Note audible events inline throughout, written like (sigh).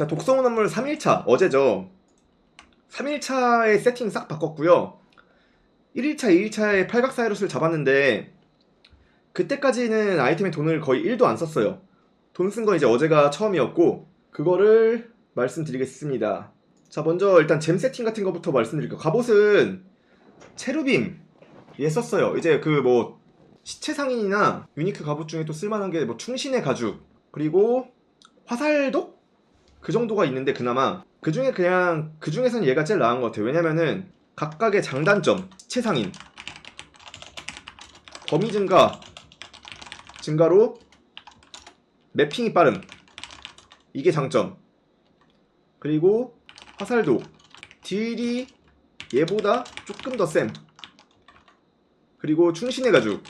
자, 독성원 한물 3일차, 어제죠. 3일차에 세팅 싹 바꿨고요. 1일차, 2일차에 팔각사이러스를 잡았는데, 그때까지는 아이템에 돈을 거의 1도 안 썼어요. 돈 쓴 건 이제 어제가 처음이었고, 그거를 말씀드리겠습니다. 자, 먼저 일단 잼 세팅 같은 것부터 말씀드릴게요. 갑옷은 체루빔 예 썼어요. 이제 그 뭐 시체 상인이나 유니크 갑옷 중에 또 쓸만한 게 뭐 충신의 가죽 그리고 화살독 그 정도가 있는데 그나마 그 중에 그냥 그 중에선 얘가 제일 나은 것 같아요. 왜냐면은 각각의 장단점 시체 상인 범위 증가 증가로 매핑이 빠름 이게 장점 그리고 화살도 딜이 얘보다 조금 더 쌤. 그리고 충신의 가죽.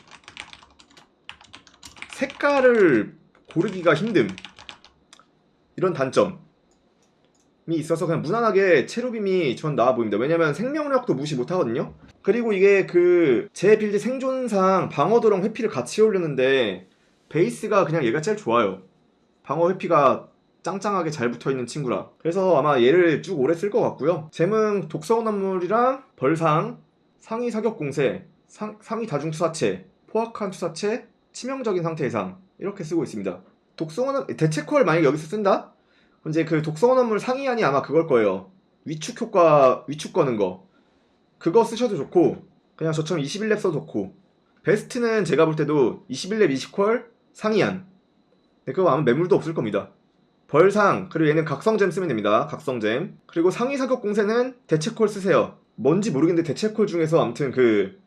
색깔을 고르기가 힘듦. 이런 단점이 있어서 그냥 무난하게 체루빔이 전 나아 보입니다. 왜냐면 생명력도 무시 못 하거든요. 그리고 이게 그 제 빌드 생존상 방어도랑 회피를 같이 올렸는데 베이스가 그냥 얘가 제일 좋아요. 방어 회피가 짱짱하게 잘 붙어있는 친구라 그래서 아마 얘를 쭉 오래 쓸 것 같고요 잼은 독성원 한물이랑 벌상 상위 사격 공세 상, 상위 다중 투사체 포악한 투사체 치명적인 상태 예상 이렇게 쓰고 있습니다 독성원 대체콜 만약 여기서 쓴다? 이제 그 독성원 한물 상위안이 아마 그걸 거예요. 위축 효과 위축 거는 거. 그거 쓰셔도 좋고 그냥 저처럼 21렙 써도 좋고. 베스트는 제가 볼 때도 21렙 20콜 상위안. 네, 그거 아마 매물도 없을 겁니다. 벌상 그리고 얘는 각성잼 쓰면 됩니다. 각성잼. 그리고 상위 사격 공세는 대체콜 쓰세요. 뭔지 모르겠는데 대체콜 중에서 아무튼 그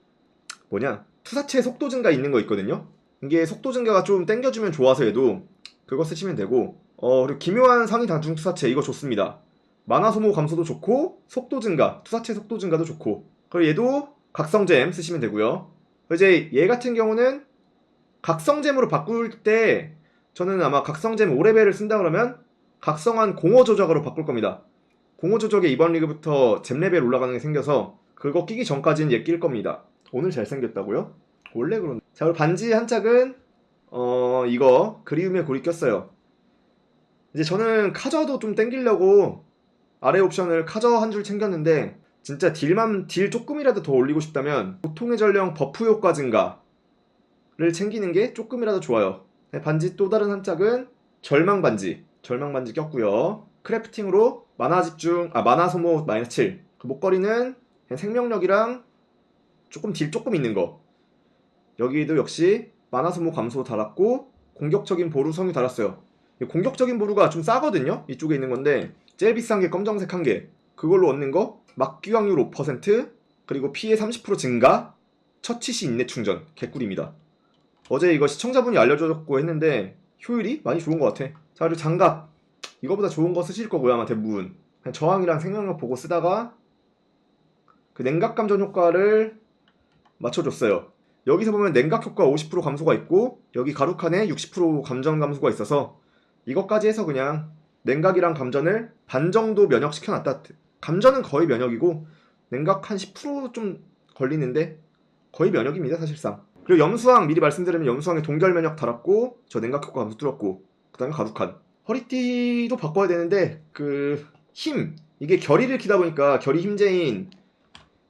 뭐냐 투사체 속도 증가 있는 거 있거든요? 이게 속도 증가가 좀 땡겨주면 좋아서 얘도 그거 쓰시면 되고 어 그리고 기묘한 상위 단중 투사체 이거 좋습니다 만화 소모 감소도 좋고 속도 증가 투사체 속도 증가도 좋고 그리고 얘도 각성잼 쓰시면 되고요 이제 얘 같은 경우는 각성잼으로 바꿀 때 저는 아마 각성잼 5레벨을 쓴다 그러면 각성한 공허 조작으로 바꿀 겁니다. 공허 조작에 이번 리그부터 잼 레벨 올라가는 게 생겨서 그거 끼기 전까지는 얘 낄 겁니다. 오늘 잘생겼다고요? 원래 그런. 자 그리고 반지 한 짝은 어 이거 그리움의 골이 꼈어요. 이제 저는 카저도 좀 땡기려고 아래 옵션을 카저 한 줄 챙겼는데 진짜 딜만 딜 조금이라도 더 올리고 싶다면 보통의 전령 버프 효과 증가를 챙기는 게 조금이라도 좋아요. 네, 반지 또 다른 한 짝은 절망 반지. 절망 반지 꼈고요. 크래프팅으로 만화 집중, 아 만화 소모 마이너스 7. 그 목걸이는 생명력이랑 조금 딜 조금 있는 거. 여기도 역시 만화 소모 감소 달았고 공격적인 보루 성유 달았어요. 이 공격적인 보루가 좀 싸거든요. 이쪽에 있는 건데 제일 비싼 게 검정색 한 개. 그걸로 얻는 거 막기왕률 5% 그리고 피해 30% 증가 처치시 인내 충전 개꿀입니다. 어제 이거 시청자분이 알려줬고 했는데 효율이 많이 좋은 것 같아. 자 그리고 장갑 이거보다 좋은 거 쓰실 거고요 아마 대부분. 그냥 저항이랑 생명력 보고 쓰다가 그 냉각 감전 효과를 맞춰줬어요. 여기서 보면 냉각 효과 50% 감소가 있고 여기 가루칸에 60% 감전 감소가 있어서 이것까지 해서 그냥 냉각이랑 감전을 반 정도 면역시켜 놨다. 감전은 거의 면역이고 냉각 한 10%좀 걸리는데 거의 면역입니다 사실상. 그리고 염수왕 미리 말씀드리면 염수왕에 동결 면역 달았고 저 냉각 효과 감소 뚫었고 그 다음에 가죽칸 허리띠도 바꿔야 되는데 그 힘 이게 결의를 키다 보니까 결의 힘제인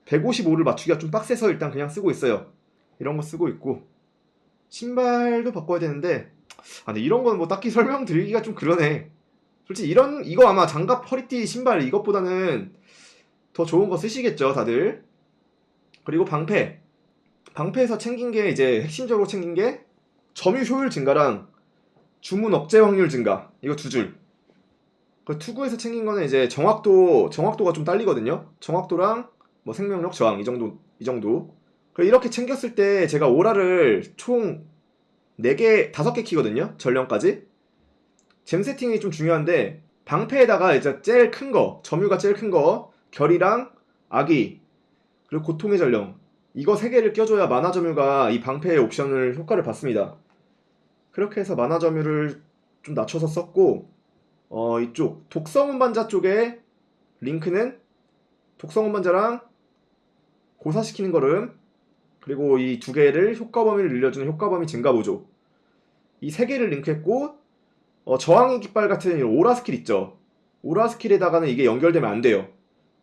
155를 맞추기가 좀 빡세서 일단 그냥 쓰고 있어요 이런 거 쓰고 있고 신발도 바꿔야 되는데 아 근데 이런 건 뭐 딱히 설명드리기가 좀 그러네 솔직히 이런 이거 아마 장갑 허리띠 신발 이것보다는 더 좋은 거 쓰시겠죠 다들 그리고 방패 방패에서 챙긴 게 이제 핵심적으로 챙긴 게 점유 효율 증가랑 주문 억제 확률 증가 이거 두 줄. 그 투구에서 챙긴 거는 이제 정확도 정확도가 좀 딸리거든요. 정확도랑 뭐 생명력 저항 이 정도 이 정도. 그 이렇게 챙겼을 때 제가 오라를 총 4개, 5개 키거든요. 전령까지. 잼 세팅이 좀 중요한데 방패에다가 이제 제일 큰 거, 점유가 제일 큰 거, 결이랑 아기 그리고 고통의 전령 이거 세 개를 껴줘야 만화 점유가 이 방패의 옵션을 효과를 받습니다. 그렇게 해서 만화 점유를 좀 낮춰서 썼고 어 이쪽 독성 운 반자 쪽에 링크는 독성 운 반자랑 고사시키는 걸음 그리고 이 두 개를 효과 범위를 늘려주는 효과 범위 증가 보조 이 세 개를 링크했고 어, 저항의 깃발 같은 이 오라 스킬 있죠 오라 스킬에다가는 이게 연결되면 안 돼요.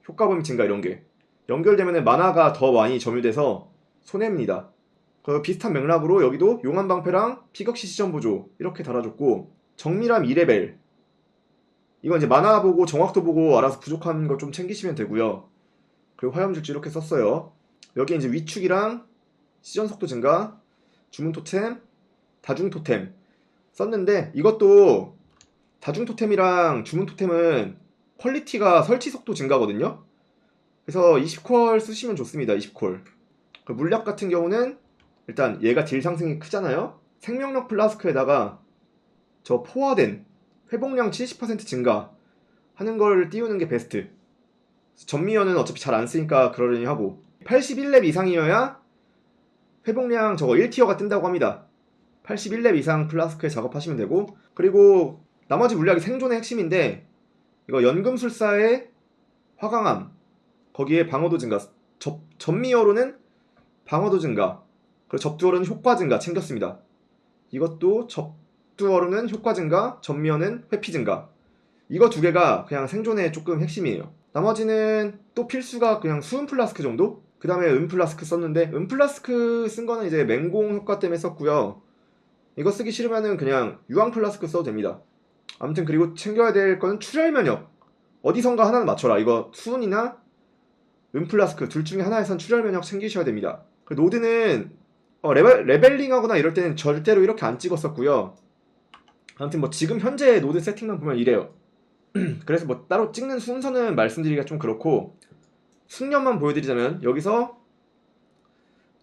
효과 범위 증가 이런 게. 연결되면 만화가 더 많이 점유돼서 손해입니다. 그 비슷한 맥락으로 여기도 용암 방패랑 피격시 시전 보조 이렇게 달아줬고 정밀함 2레벨 이건 이제 만화 보고 정확도 보고 알아서 부족한 거 좀 챙기시면 되고요. 그리고 화염줄지 이렇게 썼어요. 여기 이제 위축이랑 시전 속도 증가, 주문 토템, 다중 토템 썼는데 이것도 다중 토템이랑 주문 토템은 퀄리티가 설치 속도 증가거든요. 그래서 20콜 쓰시면 좋습니다. 20콜. 그 물약 같은 경우는 일단 얘가 딜 상승이 크잖아요. 생명력 플라스크에다가 저 포화된 회복량 70% 증가 하는 걸 띄우는 게 베스트. 전미연은 어차피 잘 안 쓰니까 그러려니 하고 81렙 이상이어야 회복량 저거 1티어가 뜬다고 합니다. 81렙 이상 플라스크에 작업하시면 되고 그리고 나머지 물약이 생존의 핵심인데 이거 연금술사의 화강암 거기에 방어도 증가 접, 전미어로는 방어도 증가 그리고 접두어로는 효과 증가 챙겼습니다. 이것도 접두어로는 효과 증가 전미어는 회피 증가 이거 두 개가 그냥 생존의 조금 핵심이에요. 나머지는 또 필수가 그냥 수은 플라스크 정도? 그 다음에 은 플라스크 썼는데 은 플라스크 쓴 거는 이제 맹공 효과 때문에 썼고요. 이거 쓰기 싫으면은 그냥 유황 플라스크 써도 됩니다. 아무튼 그리고 챙겨야 될 거는 출혈 면역. 어디선가 하나는 맞춰라. 이거 수은이나 은 플라스크 둘 중에 하나에선 출혈 면역 챙기셔야 됩니다. 그 노드는 어, 레벨, 레벨링하거나 이럴 때는 절대로 이렇게 안 찍었었고요. 아무튼 뭐 지금 현재 노드 세팅만 보면 이래요. (clears throat) 그래서 뭐 따로 찍는 순서는 말씀드리기가 좀 그렇고 숙련만 보여드리자면 여기서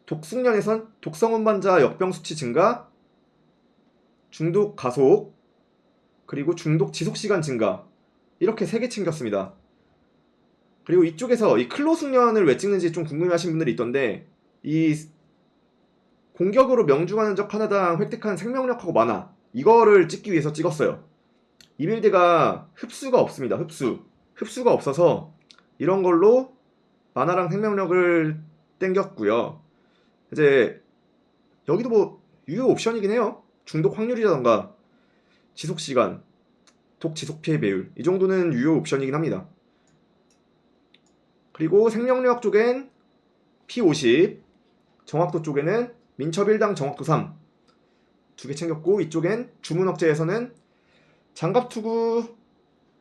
독숙련에선 독성운 환자 역병 수치 증가, 중독 가속, 그리고 중독 지속 시간 증가 이렇게 세 개 챙겼습니다. 그리고 이쪽에서 이 클로 숙련을 왜 찍는지 좀 궁금해하신 분들이 있던데 이 공격으로 명중하는 적 하나당 획득한 생명력하고 만화 이거를 찍기 위해서 찍었어요. 이 빌드가 흡수가 없습니다. 흡수 흡수가 없어서 이런 걸로 만화랑 생명력을 땡겼고요. 이제 여기도 뭐 유효 옵션이긴 해요. 중독 확률이라던가 지속 시간, 독 지속 피해 배율 이 정도는 유효 옵션이긴 합니다. 그리고 생명력 쪽엔 P50, 정확도 쪽에는 민첩 1당 정확도 3 두 개 챙겼고 이쪽엔 주문 억제에서는 장갑 투구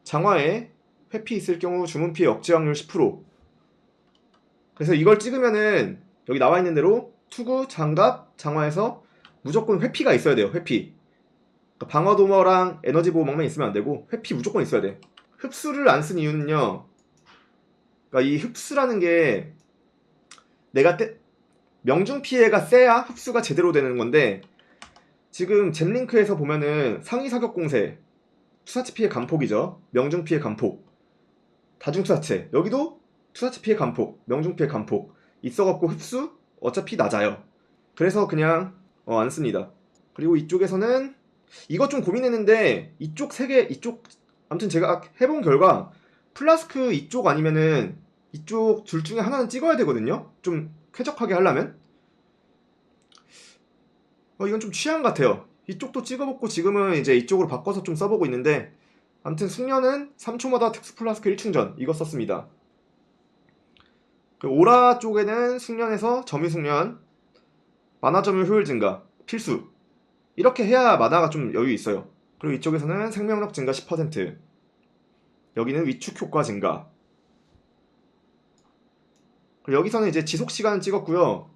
장화에 회피 있을 경우 주문 피해 억제 확률 10% 그래서 이걸 찍으면은 여기 나와 있는 대로 투구 장갑 장화에서 무조건 회피가 있어야 돼요 회피. 그러니까 방어 도머랑 에너지 보호막만 있으면 안 되고 회피 무조건 있어야 돼. 흡수를 안 쓴 이유는요. 그러니까 이 흡수라는 게 내가 때, 명중 피해가 세야 흡수가 제대로 되는 건데 지금 잼링크에서 보면은 상위 사격 공세 투사체 피해 감폭이죠. 명중 피해 감폭. 다중 투사체. 여기도 투사체 피해 감폭 명중 피해 감폭 있어갖고 흡수 어차피 낮아요 그래서 그냥 어, 안 씁니다 그리고 이쪽에서는 이것 좀 고민했는데 이쪽 세 개 이쪽 아무튼 제가 해본 결과 플라스크 이쪽 아니면은 이쪽 둘 중에 하나는 찍어야 되거든요. 좀 쾌적하게 하려면. 어, 이건 좀 취향 같아요. 이쪽도 찍어먹고 지금은 이제 이쪽으로 바꿔서 좀 써보고 있는데 아무튼 숙련은 3초마다 특수 플라스크 1충전 이거 썼습니다. 그 오라 쪽에는 숙련에서 점유 숙련, 만화 점유 효율 증가 필수 이렇게 해야 만화가 좀 여유 있어요. 그리고 이쪽에서는 생명력 증가 10%, 여기는 위축 효과 증가. 그리고 여기서는 이제 지속 시간을 찍었고요.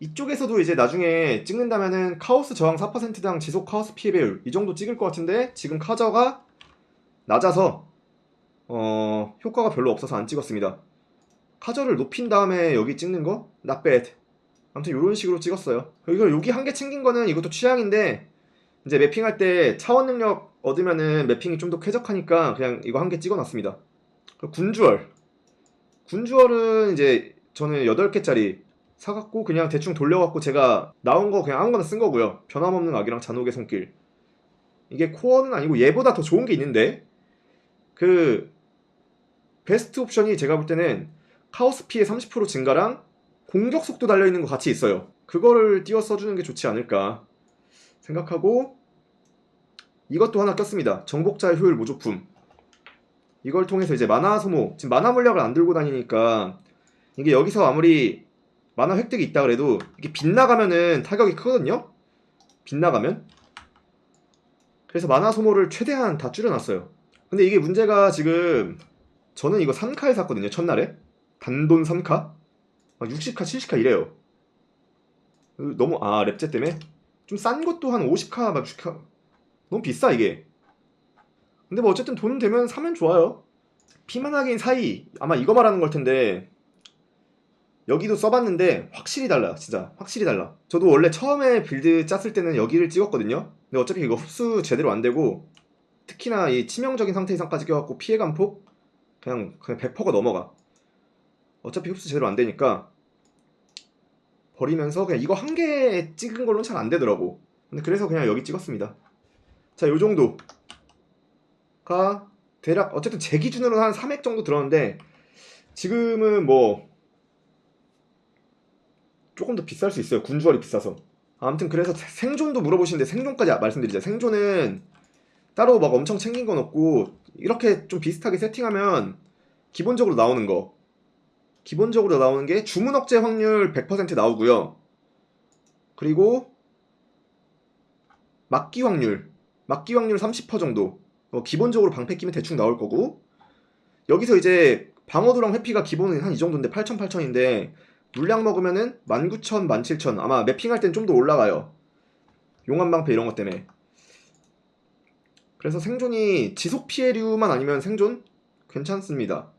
이쪽에서도 이제 나중에 찍는다면은 카오스 저항 4%당 지속 카오스 피해 배율 이 정도 찍을 것 같은데 지금 카저가 낮아서 어 효과가 별로 없어서 안 찍었습니다. 카저를 높인 다음에 여기 찍는 거 not bad. 아무튼 이런 식으로 찍었어요. 이걸 여기 한 개 챙긴 거는 이것도 취향인데 이제 매핑할 때 차원 능력 얻으면은 매핑이 좀 더 쾌적하니까 그냥 이거 한 개 찍어놨습니다. 그리고 군주얼. 군주얼은 이제 저는 8개짜리 사갖고 그냥 대충 돌려갖고 제가 나온 거 그냥 아무거나 쓴 거고요. 변함없는 악이랑 잔혹의 손길. 이게 코어는 아니고 얘보다 더 좋은 게 있는데 그 베스트 옵션이 제가 볼 때는 카오스 피해 30% 증가랑 공격 속도 달려있는 거 같이 있어요. 그거를 띄워 써주는 게 좋지 않을까 생각하고 이것도 하나 꼈습니다. 정복자의 효율 모조품. 이걸 통해서 이제 만화 소모 지금 만화 물약을 안 들고 다니니까 이게 여기서 아무리 만화 획득이 있다 그래도 이게 빗나가면은 타격이 크거든요 빗나가면 그래서 만화 소모를 최대한 다 줄여놨어요 근데 이게 문제가 지금 저는 이거 3카에 샀거든요 첫날에 단돈 3카? 막 60카 70카 이래요. 으, 너무 아 랩제 때문에? 좀 싼 것도 한 50카 막 60카. 너무 비싸 이게. 근데 뭐 어쨌든 돈 되면 사면 좋아요. 피만하긴 사이. 아마 이거 말하는 걸 텐데. 여기도 써봤는데 확실히 달라요 진짜. 확실히 달라. 저도 원래 처음에 빌드 짰을 때는 여기를 찍었거든요. 근데 어차피 이거 흡수 제대로 안 되고 특히나 이 치명적인 상태 이상까지 껴갖고 피해감 폭 그냥 그냥 100%가 넘어가 어차피 흡수 제대로 안 되니까 버리면서 그냥 이거 한 개 찍은 걸로는 잘 안 되더라고. 근데 그래서 그냥 여기 찍었습니다. 자 요 정도가 대략 어쨌든 제 기준으로는 한 3액 정도 들었는데 지금은 뭐 조금 더 비쌀 수 있어요. 군주월이 비싸서. 아무튼 그래서 생존도 물어보시는데 생존까지 말씀드리자. 생존은 따로 막 엄청 챙긴 건 없고 이렇게 좀 비슷하게 세팅하면 기본적으로 나오는 거 기본적으로 나오는 게 주문 억제 확률 100% 나오고요. 그리고 막기 확률 막기 확률 30% 정도. 어, 기본적으로 방패 끼면 대충 나올 거고. 여기서 이제 방어도랑 회피가 기본은 한 이 정도인데 8,000, 8,000인데 물량 먹으면은 19,000, 17,000 아마 매핑할 땐 좀 더 올라가요. 용암 방패 이런 것 때문에. 그래서 생존이 지속 피해류만 아니면 생존 괜찮습니다